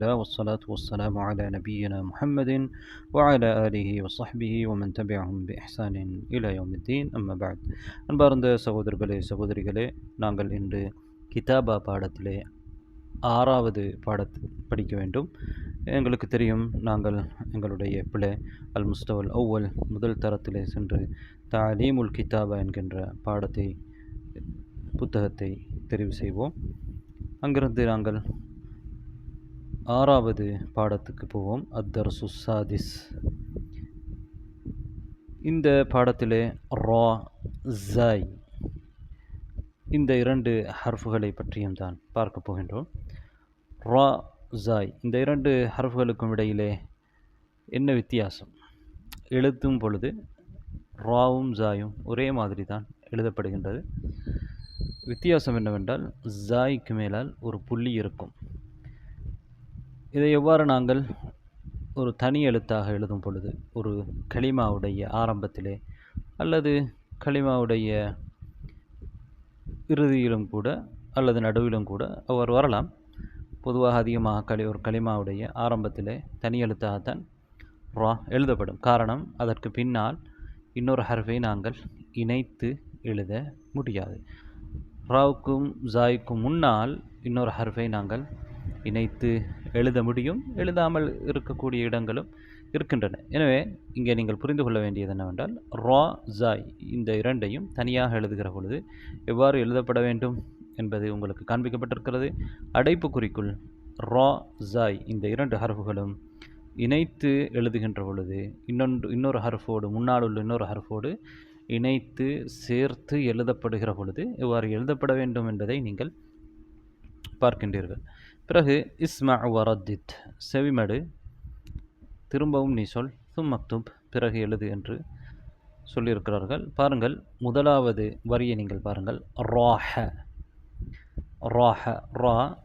الله والصلاة والسلام على نبينا محمد وعلى آله وصحبه ومن تبعهم بإحسان إلى يوم الدين أما بعد அன்பார்ந்த சகோதரர்களே சகோதரிகளே நாங்கள் இன்று கிதாபா பாடத்திலே ஆறாவது பாடத்தை படிக்க வேண்டும் எங்களுக்கு தெரியும் நாங்கள் எங்களுடைய பிள்ளை அல் முஸ்தவல் ஒவ்வொல் முதல் தரத்திலே சென்று தாலீமுல் கிதாபா என்கின்ற பாடத்தை புத்தகத்தை தெரிவு செய்வோம் அங்கிருந்து நாங்கள் ஆறாவது பாடத்துக்கு போவோம். அத்தர்சு சாதிஸ். இந்த பாடத்திலே ரா ஜாய் இந்த இரண்டு ஹர்ஃபுகளை பற்றியும் தான் பார்க்க போகின்றோம். ரா ஜாய் இந்த இரண்டு ஹர்ஃபுகளுக்கும் இடையிலே என்ன வித்தியாசம்? எழுத்தும் பொழுது ராவும் ஜாயும் ஒரே மாதிரி தான் எழுதப்படுகின்றது. வித்தியாசம் என்னவென்றால் ஜாய்க்கு மேலால் ஒரு புள்ளி இருக்கும். இதை எவ்வாறு நாங்கள் ஒரு தனி எழுத்தாக எழுதும் பொழுது ஒரு களிமாவுடைய ஆரம்பத்திலே அல்லது களிமாவுடைய இறுதியிலும் கூட அல்லது நடுவிலும் கூட அவர் வரலாம். பொதுவாக அதிகமாக களி ஒரு களிமாவுடைய ஆரம்பத்திலே தனி எழுத்தாகத்தான் ரா எழுதப்படும். காரணம் அதற்கு பின்னால் இன்னொரு ஹர்ஃபை நாங்கள் இணைத்து எழுத முடியாது. ராவுக்கும் ஜாய்க்கும் முன்னால் இன்னொரு ஹர்ஃபை நாங்கள் இணைத்து எழுத முடியும் எழுதாமல் இருக்கக்கூடிய இடங்களும் இருக்கின்றன. எனவே இங்கே நீங்கள் புரிந்து கொள்ள வேண்டியது என்னவென்றால் ரா ஜாய் இந்த இரண்டையும் தனியாக எழுதுகிற பொழுது எவ்வாறு எழுதப்பட வேண்டும் என்பது உங்களுக்கு காண்பிக்கப்பட்டிருக்கிறது. அடைப்பு குறிக்குள் ரா ஜாய் இந்த இரண்டு ஹரஃபுகளும் இணைத்து எழுதுகின்ற பொழுது இன்னொன்று இன்னொரு ஹர்ஃபோடு முன்னால் உள்ள இன்னொரு ஹர்ஃபோடு இணைத்து சேர்த்து எழுதப்படுகிற பொழுது எவ்வாறு எழுதப்பட வேண்டும் என்பதை நீங்கள் பார்க்கின்றீர்கள். பிறகு இஸ்மா வரத்தித் செவிமடு. திரும்பவும் நீ சொல். தும் மக்துப் பிறகு எழுது என்று சொல்லியிருக்கிறார்கள். பாருங்கள் முதலாவது வரியை நீங்கள் பாருங்கள். ராஹ ராஹ ரா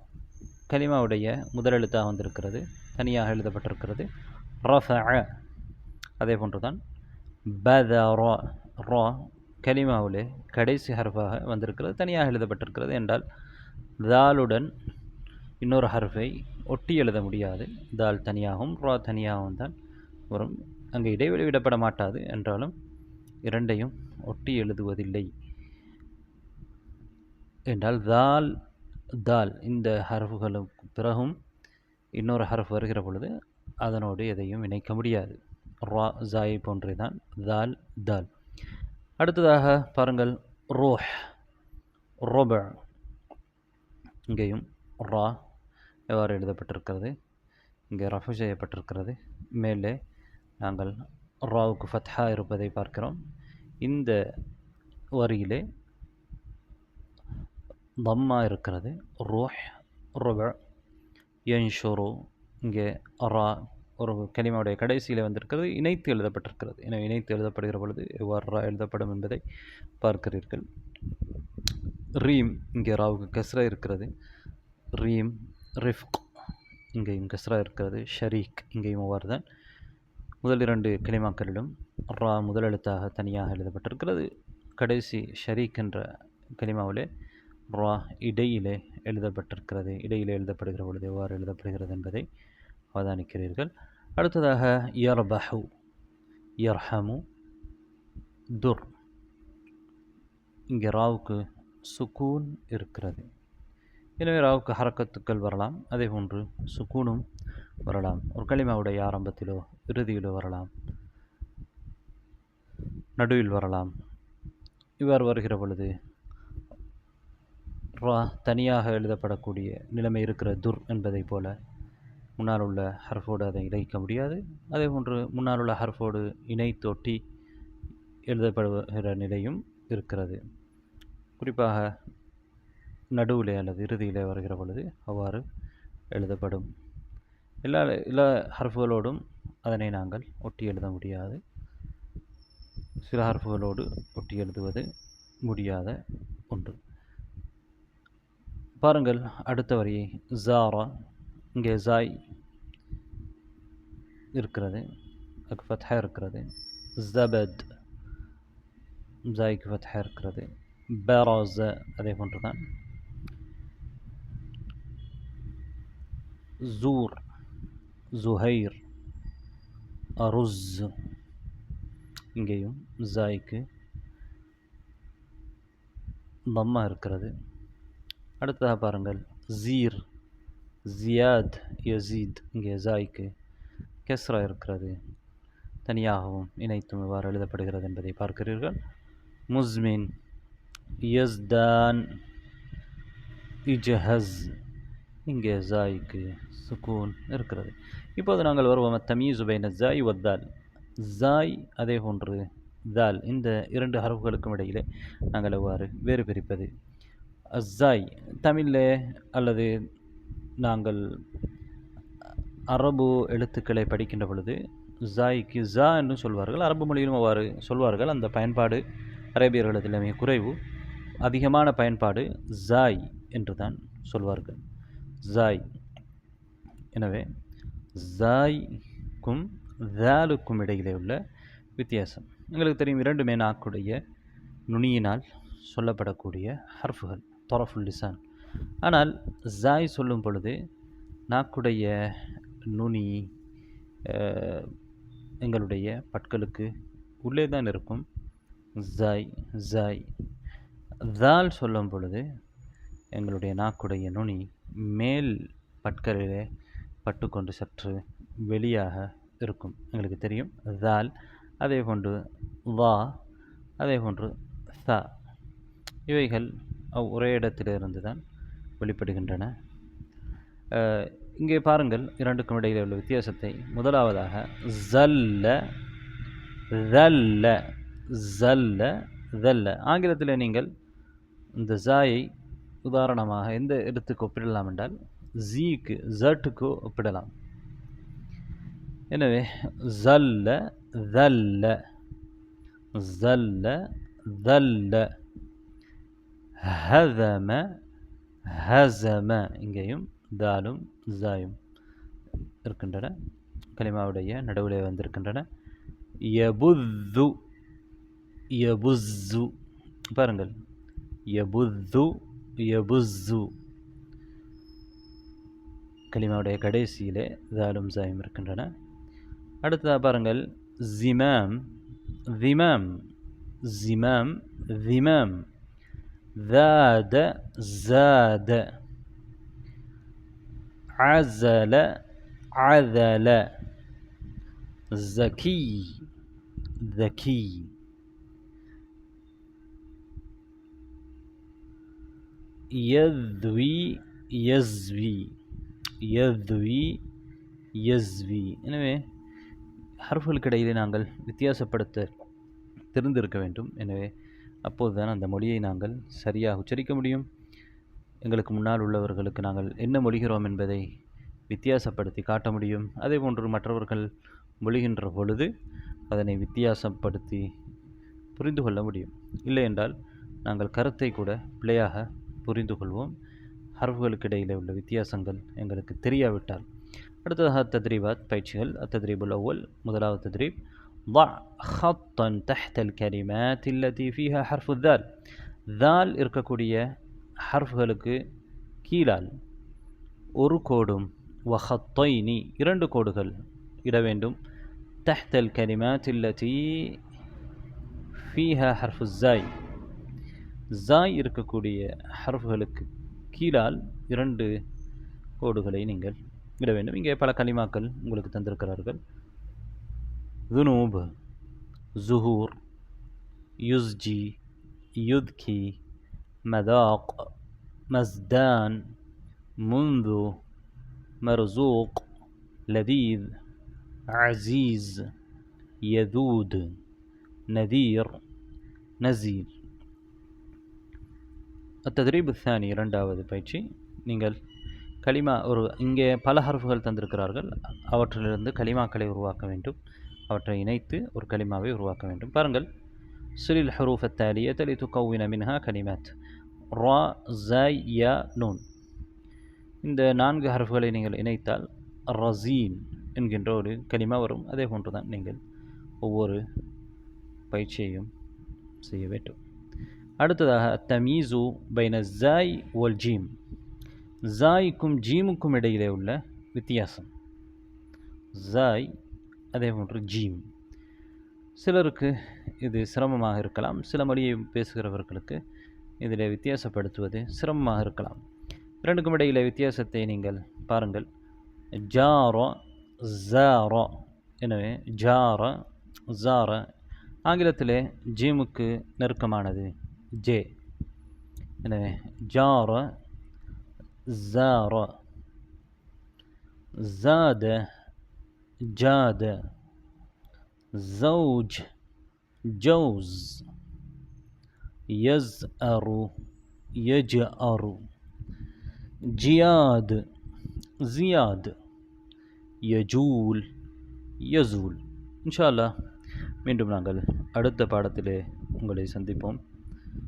கலிமாவுடைய முதலெழுத்தாக வந்திருக்கிறது. தனியாக எழுதப்பட்டிருக்கிறது. ரஃப அதே போன்றுதான். பத ரா ரா கலிமாவிலே கடைசி ஹர்ஃபாக வந்திருக்கிறது. தனியாக எழுதப்பட்டிருக்கிறது என்றால் தாலுடன் இன்னொரு ஹர்ஃபை ஒட்டி எழுத முடியாது. தால் தனியாகவும் ரா தனியாகவும் தான் வரும். அங்கே இடைவெளி விடப்பட மாட்டாது என்றாலும் இரண்டையும் ஒட்டி எழுதுவதில்லை. என்றால் தால் தால் இந்த ஹர்ஃபுகளுக்கு பிறகும் இன்னொரு ஹர்ஃப் வருகிற பொழுது அதனோடு எதையும் இணைக்க முடியாது. ரா ஜாய் போன்றே தான் தால் தால். அடுத்ததாக பாருங்கள் ரோஹ் ரோப. இங்கேயும் ரா எவ்வாறு எழுதப்பட்டிருக்கிறது? இங்கே ரஃபு செய்யப்பட்டிருக்கிறது. மேலே நாங்கள் ராவுக்கு ஃபத்ஹா இருப்பதை பார்க்கிறோம். இந்த வரியிலே தம்மா இருக்கிறது. ரோஹ் ரொப யன்ஷுரு. இங்கே ரா ஒரு கனிமாவுடைய கடைசியில் வந்திருக்கிறது. இணைத்து எழுதப்பட்டிருக்கிறது. எனவே இணைத்து எழுதப்படுகிற பொழுது எவ்வாறு ரா எழுதப்படும் என்பதை பார்க்கிறீர்கள். ரீம் இங்கே ராவுக்கு கஸ்ரா இருக்கிறது. ரீம் ரிஃப்க் இங்கேயும் கஸ்ரா இருக்கிறது ஷரீக் இங்கேயும் அவ்வாறு முதல் இரண்டு கிளிமாக்களிலும் ரா முதல் எழுத்தாக தனியாக எழுதப்பட்டிருக்கிறது. கடைசி ஷரீக் என்ற கிளிமாவிலே ரா இடையிலே எழுதப்பட்டிருக்கிறது. இடையிலே எழுதப்படுகிற பொழுது எவ்வாறு எழுதப்படுகிறது என்பதை அவதானிக்கிறீர்கள். அடுத்ததாக யர்பஹு யர்ஹமு துர். இங்கே ராவுக்கு சுக்கூன் இருக்கிறது. எனவே ராவுக்கு ஹரக்கத்துக்கள் வரலாம் அதே போன்று சுக்கூனும் வரலாம். ஒரு களிமாவுடைய ஆரம்பத்திலோ இறுதியிலோ வரலாம். நடுவில் வரலாம். இவ்வாறு வருகிற பொழுது ரா தனியாக எழுதப்படக்கூடிய நிலைமை இருக்கிற துர் என்பதைப் போல முன்னால் உள்ள ஹர்ஃபோடு அதை இணைக்க முடியாது. அதே போன்று முன்னால் உள்ள ஹர்ஃபோடு இணைத்தொட்டி எழுதப்படுகிற நிலையும் இருக்கிறது. குறிப்பாக நடுவிலே அல்லது இறுதியிலே வருகிற பொழுது அவ்வாறு எழுதப்படும். எல்லா எல்லா ஹர்ஃபுகளோடும் அதனை நாங்கள் ஒட்டி எழுத முடியாது. சில ஹர்ஃபுகளோடு ஒட்டி எழுதுவது முடியாத ஒன்று. பாருங்கள் அடுத்த வரியை ஜாரா இங்கே ஜாய் இருக்கிறது அதுக்கு ஃபத்ஹா இருக்கிறது ஜபத் ஜாய்க்கு ஃபத்ஹா இருக்கிறது பேராச அதே போன்று தான் ஜூர் ஜுஹைர் அருஸ் இங்கேயும் ஜாய்க்கு தம்மா இருக்கிறது. அடுத்ததாக பாருங்கள். ஜீர் ஜியாத் யசீத் இங்கே ஜாய்க்கு கெஸ்ரா இருக்கிறது. தனியாகவும் இணைத்தும் இவ்வாறு எழுதப்படுகிறது என்பதை பார்க்கிறீர்கள். முஸ்மின் யஸ்தான் இஜஹஸ் இங்கே ஜாய்க்கு சுக்கூன் இருக்கிறது. இப்போது நாங்கள் வருவோம். தமீசு பைன ஜாய் வத்தால் ஜாய் அதே போன்று தால். இந்த இரண்டு அரபுகளுக்கும் இடையிலே நாங்கள் எவ்வாறு வேறு பிரிப்பது அஸ்ஸாய் தமிழில் அல்லது நாங்கள் அரபு எழுத்துக்களை படிக்கின்ற பொழுது ஜாய்க்கு ஜா என்று சொல்வார்கள். அரபு மொழியிலும் அவ்வாறு சொல்வார்கள். அந்த பயன்பாடு அரேபியர்களிடத்தில் மிக குறைவு. அதிகமான பயன்பாடு ஜாய் என்று தான் சொல்வார்கள். ஜாய். எனவே ஜாய்க்கும் தாலுக்கும் இடையிலே உள்ள வித்தியாசம். எங்களுக்கு தெரியும் இரண்டுமே நாக்குடைய நுனியினால் சொல்லப்படக்கூடிய ஹர்ஃபுகள் தொரஃபுல் லிசான். ஆனால் ஜாய் சொல்லும் பொழுது நாக்குடைய நுனி எங்களுடைய பற்களுக்கு உள்ளே தான் இருக்கும். Joy Joy. தால் சொல்லும் பொழுது எங்களுடைய நாக்குடைய நுனி மேல் பற்களிலே பட்டுக்கொண்டு சற்று வெளியாக இருக்கும். எங்களுக்கு தெரியும். தால் அதே போன்று வா அதே போன்று சா. இவைகள் அவ் ஒரே இடத்திலிருந்து தான் வெளிப்படுகின்றன இங்கே பாருங்கள். இரண்டுக்கும் இடையில் உள்ள வித்தியாசத்தை. முதலாவதாக ஜல்ல ஜல்ல ஜல்ல ஜல்ல ஆங்கிலத்தில் நீங்கள் இந்த ஜாயை உதாரணமாக எந்த இடத்துக்கு ஒப்பிடலாம் என்றால் ஜீக்கு ஜட்டுக்கு ஒப்பிடலாம். எனவே ஜல்ல தல்ல ஜல்ல ஜல்ல ஹதம ஹசம இங்கேயும் தாலும் ஜாயும் இருக்கின்றன. கலிமாவுடைய நடுவில் வந்திருக்கின்றன. யபுது யபுஸ்ஸு பாருங்கள். யபுது யபுஸ்ஸு கலிமாவுடைய கடைசியிலே தாலும் ஜாயும் இருக்கின்றன அடுத்ததாக பாருங்கள் ஜிமாம் திமாம் ஜிமாம் திமாம் ذاد زاد عزل عذل زكي ذكي யத்வி யஸ்வி. யத்வி யஸ்வி. எனவே ஹர்ஃபுகளுக்கிடையிலே நாங்கள் வித்தியாசப்படுத்த தெரிந்திருக்க வேண்டும். எனவே அப்போதுதான் அந்த மொழியை நாங்கள் சரியாக உச்சரிக்க முடியும். எங்களுக்கு முன்னால் உள்ளவர்களுக்கு நாங்கள் என்ன மொழிகிறோம் என்பதை வித்தியாசப்படுத்தி காட்ட முடியும். அதே போன்று மற்றவர்கள் மொழிகின்ற பொழுது அதனை வித்தியாசப்படுத்தி புரிந்து கொள்ள முடியும். இல்லை என்றால் நாங்கள் கருத்தை கூட பிழையாக புரிந்து கொள்வோம் ஹர்ஃபுகளுக்கு இடையிலே உள்ள வித்தியாசங்கள் எங்களுக்கு தெரியாவிட்டால் அடுத்ததாக தத்ரீபாத் பயிற்சிகள் அத்தத்ரீபுல் அவ்வல் முதலாவது தத்ரீப் ضع خطا تحت الكلمات التي فيها حرف الذال ذال இருக்கக்கூடிய ஹர்ஃப்களுக்கு கீழால் ஒரு கோடும் வஹத்தைனி இரண்டு கோடுகள் இட வேண்டும் تحت الكلمات التي فيها حرف الزاي ஜாய் இருக்கக்கூடிய ஹர்ஃப்களுக்கு கீழால் இரண்டு கோடுகளை நீங்கள் இட வேண்டும் இங்கே பல கலிமாக்கள் உங்களுக்கு தந்திருக்கிறார்கள் ذنوب زهور يزجي يذكي مذاق مزدان منذ مرزوق لذيذ عزيز يذود نذير نزيل தத்ரீபு சானி இரண்டாவது பயிற்சி. நீங்கள் களிமா ஒரு இங்கே பல ஹர்ஃபுகள் தந்திருக்கிறார்கள். அவற்றிலிருந்து களிமாக்களை உருவாக்க வேண்டும். அவற்றை இணைத்து ஒரு களிமாவை உருவாக்க வேண்டும். பாருங்கள். சிறில் ஹரூஃப் தாலிய தலித்து கௌவின மின்ஹா கலிமாத் ரா ஜய் யா நூன். இந்த நான்கு ஹர்ஃபுகளை நீங்கள் இணைத்தால் ரசீன் என்கின்ற ஒரு களிமா வரும். அதே போன்று தான் நீங்கள் ஒவ்வொரு பயிற்சியையும் செய்ய வேண்டும். அடுத்ததாக தமீசு பைன ஜாய் ஒல் ஜீம். ஜாய்க்கும் ஜீமுக்கும் இடையிலே உள்ள வித்தியாசம். ஜாய் அதே போன்று ஜீம். சிலருக்கு இது சிரமமாக இருக்கலாம். சில மொழியை பேசுகிறவர்களுக்கு இதில் வித்தியாசப்படுத்துவது சிரமமாக இருக்கலாம். இரண்டுக்கும் இடையில வித்தியாசத்தை நீங்கள் பாருங்கள். ஜாரோ ஜாரோ எனவே ஜார ஜார ஆங்கிலத்திலே ஜீமுக்கு நெருக்கமானது. ஜே எனவே ஜார ஜார زاد جاد زوج جوز يزأر يجأر ஜியாத் ஜியாத் யஜூல் யசூல் இன்ஷா அல்லாஹ் மீண்டும் நாங்கள் அடுத்த பாடத்திலே உங்களை சந்திப்போம்